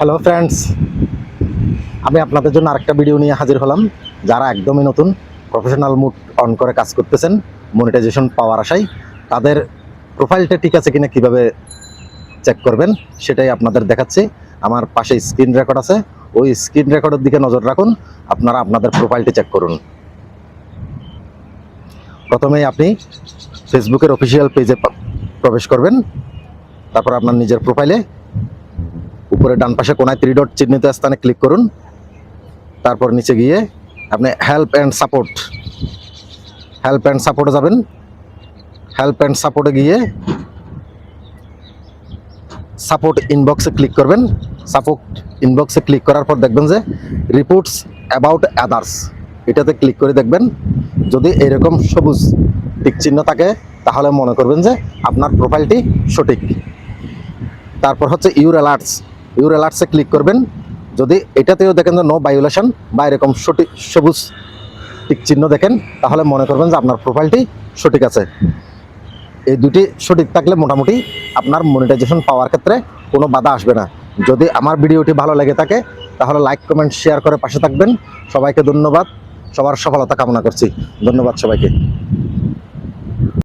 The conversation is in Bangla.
হ্যালো ফ্রেন্ডস আমি আপনাদের জন্য আরেকটা ভিডিও নিয়ে হাজির হলাম। যারা একদমই নতুন প্রফেশনাল মুড অন করে কাজ করতেছেন মনিটাইজেশন পাওয়ার আশায়, তাদের প্রোফাইলটা ঠিক আছে কিনা কীভাবে চেক করবেন, সেটাই আপনাদের দেখাচ্ছি। আমার পাশে স্ক্রিন রেকর্ড আছে। ওই স্ক্রিন রেকর্ডের দিকে নজর রাখুন। আপনারা আপনাদের প্রোফাইলটি চেক করুন। প্রথমেই আপনি ফেসবুকের অফিসিয়াল পেজে প্রবেশ করবেন। তারপর আপনার নিজের প্রোফাইলে উপরে ডান পাশে কোনায় থ্রি ডট চিহ্নিত স্থানে ক্লিক করুন। তারপর নিচে গিয়ে আপনি help and support help and সাপোর্টে যাবেন। হেল্প অ্যান্ড সাপোর্টে গিয়ে সাপোর্ট ইনবক্সে ক্লিক করবেন। সাপোর্ট ইনবক্সে ক্লিক করার পর দেখবেন যে রিপোর্টস অ্যাবাউট আদার্স এটাতে ক্লিক করে দেখবেন। যদি এরকম সবুজ টিক চিহ্ন থাকে, তাহলে মনে করবেন যে আপনার প্রোফাইলটি সঠিক। তারপর হচ্ছে ইউর অ্যালার্টস ইউর অ্যালার্টসে ক্লিক করবেন। যদি এটাতেও দেখেন যে নো ভায়োলেশন বা এরকম সঠিক সবুজ টিক চিহ্ন দেখেন, তাহলে মনে করবেন যে আপনার প্রোফাইলটি সঠিক আছে। এই দুটি সঠিক থাকলে মোটামুটি আপনার মনিটাইজেশন পাওয়ার ক্ষেত্রে কোনো বাধা আসবে না। যদি আমার ভিডিওটি ভালো লেগে থাকে, তাহলে লাইক কমেন্ট শেয়ার করে পাশে থাকবেন। সবাইকে ধন্যবাদ। সবার সফলতা কামনা করছি। ধন্যবাদ সবাইকে।